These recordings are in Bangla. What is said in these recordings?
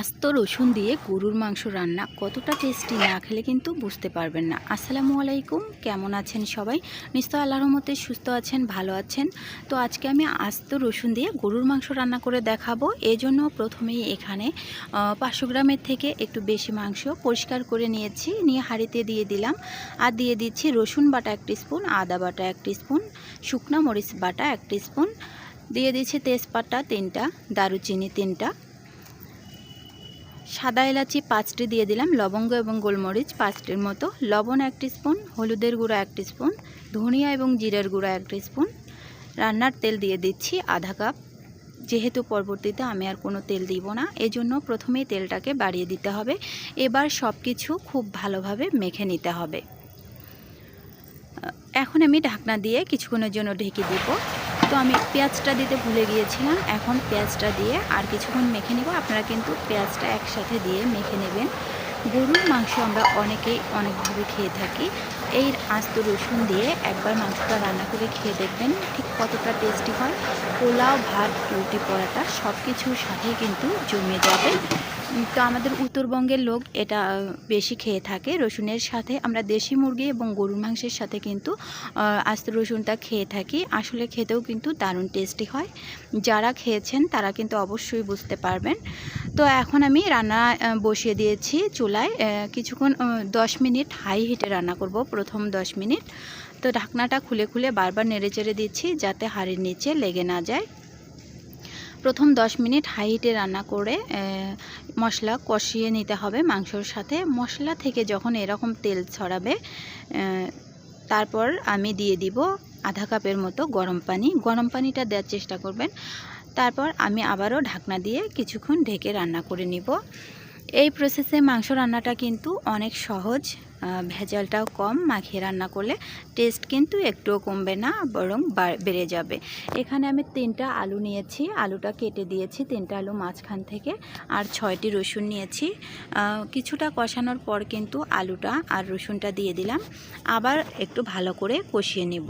আস্ত রসুন দিয়ে গরুর মাংস রান্না কতটা টেস্টি না খেলে কিন্তু বুঝতে পারবেন না। আসসালামু আলাইকুম, কেমন আছেন সবাই? নিশ্চয় আল্লাহর মতে সুস্থ আছেন, ভালো আছেন। তো আজকে আমি আস্ত রসুন দিয়ে গরুর মাংস রান্না করে দেখাবো। এই জন্য প্রথমেই এখানে পাঁচশো গ্রামের থেকে একটু বেশি মাংস পরিষ্কার করে নিয়েছি। নিয়ে হাঁড়িতে দিয়ে দিলাম। আর দিয়ে দিচ্ছি রসুন বাটা এক স্পুন আদা বাটা এক স্পুন শুকনো মরিচ বাটা এক স্পুন দিয়ে দিচ্ছি তেজপাতা তিনটা, দারুচিনি তিনটা সাদা এলাচি পাঁচটি দিয়ে দিলাম, লবঙ্গ এবং গোলমরিচ পাঁচটির মতো, লবণ এক স্পুন হলুদের গুঁড়ো এক স্পুন ধনিয়া এবং জিরার গুঁড়ো এক স্পুন রান্নার তেল দিয়ে দিচ্ছি আধা কাপ। যেহেতু পরবর্তীতে আমি আর কোনো তেল দিব না, এজন্য প্রথমেই তেলটাকে বাড়িয়ে দিতে হবে। এবার সব কিছু খুব ভালোভাবে মেখে নিতে হবে। এখন আমি ঢাকনা দিয়ে কিছুক্ষণের জন্য ঢেকে দিব। তো আমি পেঁয়াজটা দিতে ভুলে গিয়েছিলাম। এখন পেঁয়াজটা দিয়ে আর কিছুক্ষণ মেখে নেব। আপনারা কিন্তু পেঁয়াজটা একসাথে দিয়ে মেখে নেবেন। গরুর মাংস আমরা অনেকেই অনেকভাবে খেয়ে থাকি। এই আস্ত রসুন দিয়ে একবার মাংসটা রান্না করে খেয়ে দেখবেন ঠিক কতটা টেস্টি হয়। পোলাও, ভাত রুটি পরাটা সব কিছুর সাথেই কিন্তু জমে যাবে। তো আমাদের উত্তরবঙ্গের লোক এটা বেশি খেয়ে থাকে। রসুনের সাথে আমরা দেশি মুরগি এবং গরুর মাংসের সাথে কিন্তু আস্ত রসুনটা খেয়ে থাকি। আসলে খেতেও কিন্তু দারুণ টেস্টি হয়। যারা খেয়েছেন তারা কিন্তু অবশ্যই বুঝতে পারবেন। তো এখন আমি রান্না বসিয়ে দিয়েছি চুলায়। কিছুক্ষণ দশ মিনিট হাই হিটে রান্না করব প্রথম দশ মিনিট। তো ঢাকনাটা খুলে খুলে বারবার নেড়ে চেড়ে দিচ্ছি যাতে হাড়ির নিচে লেগে না যায়। প্রথম 10 মিনিট হাই হিটে রান্না করে মশলা কষিয়ে নিতে হবে মাংসর সাথে। মশলা থেকে যখন এরকম তেল ছড়াবে তারপর আমি দিয়ে দিব আধা কাপের মতো গরম পানি। গরম পানিটা দেওয়ার চেষ্টা করবেন। তারপর আমি আবারও ঢাকনা দিয়ে কিছুক্ষণ ঢেকে রান্না করে নিব। এই প্রসেসে মাংস রান্নাটা কিন্তু অনেক সহজ। ভেজালটাও কম, মাখিয়ে রান্না করলে টেস্ট কিন্তু একটুও কমবে না, বরং বেড়ে যাবে। এখানে আমি তিনটা আলু নিয়েছি, আলুটা কেটে দিয়েছি, তিনটা আলু মাঝখান থেকে, আর ছয়টি রসুন নিয়েছি। কিছুটা কষানোর পর কিন্তু আলুটা আর রসুনটা দিয়ে দিলাম। আবার একটু ভালো করে কষিয়ে নিব।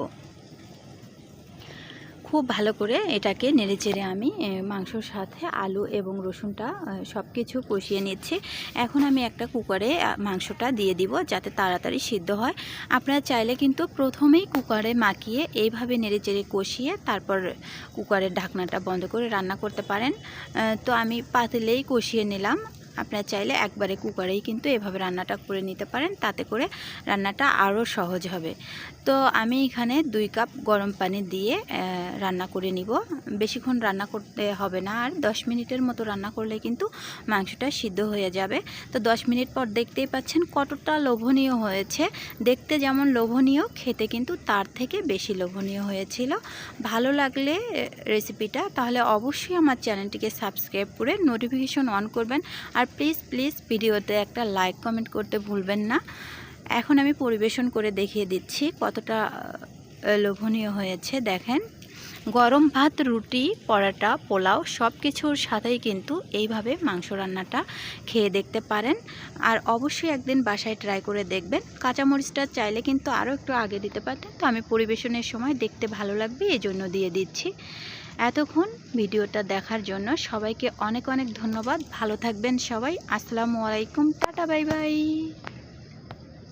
খুব ভালো করে এটাকে নেড়েচেড়ে আমি মাংসর সাথে আলু এবং রসুনটা সব কিছু কষিয়ে নিচ্ছি। এখন আমি একটা কুকারে মাংসটা দিয়ে দিব যাতে তাড়াতাড়ি সিদ্ধ হয়। আপনারা চাইলে কিন্তু প্রথমেই কুকারে মাখিয়ে এইভাবে নেড়েচেড়ে কষিয়ে তারপর কুকারের ঢাকনাটা বন্ধ করে রান্না করতে পারেন। তো আমি পাতিলেই কষিয়ে নিলাম। আপনারা চাইলে একবারে কুকারেই কিন্তু এভাবে রান্নাটা করে নিতে পারেন, তাতে করে রান্নাটা আরও সহজ হবে। তো আমি এখানে দুই কাপ গরম পানি দিয়ে রান্না করে নিব। বেশিক্ষণ রান্না করতে হবে না, আর দশ মিনিটের মতো রান্না করলে কিন্তু মাংসটা সিদ্ধ হয়ে যাবে। তো দশ মিনিট পর দেখতেই পাচ্ছেন কতটা লোভনীয় হয়েছে। দেখতে যেমন লোভনীয়, খেতে কিন্তু তার থেকে বেশি লোভনীয় হয়েছিল। ভালো লাগলে রেসিপিটা, তাহলে অবশ্যই আমার চ্যানেলটিকে সাবস্ক্রাইব করে নোটিফিকেশন অন করবেন। আর প্লিজ প্লিজ ভিডিওতে একটা লাইক কমেন্ট করতে ভুলবেন না। এখন আমি পরিবেশন করে দেখিয়ে দিচ্ছি কতটা লোভনীয় হয়েছে। দেখেন, গরম ভাত, রুটি, পরাটা, পোলাও সব কিছুর সাথেই কিন্তু এইভাবে মাংস রান্নাটা খেয়ে দেখতে পারেন। আর অবশ্যই একদিন বাসায় ট্রাই করে দেখবেন। কাঁচামরিচটা চাইলে কিন্তু আরও একটু আগে দিতে পারতেন। তো আমি পরিবেশনের সময় দেখতে ভালো লাগবে এই জন্য দিয়ে দিচ্ছি। এতক্ষণ ভিডিওটা দেখার জন্য সবাইকে অনেক অনেক ধন্যবাদ। ভালো থাকবেন সবাই। আসসালামু আলাইকুম। Tata, bye bye.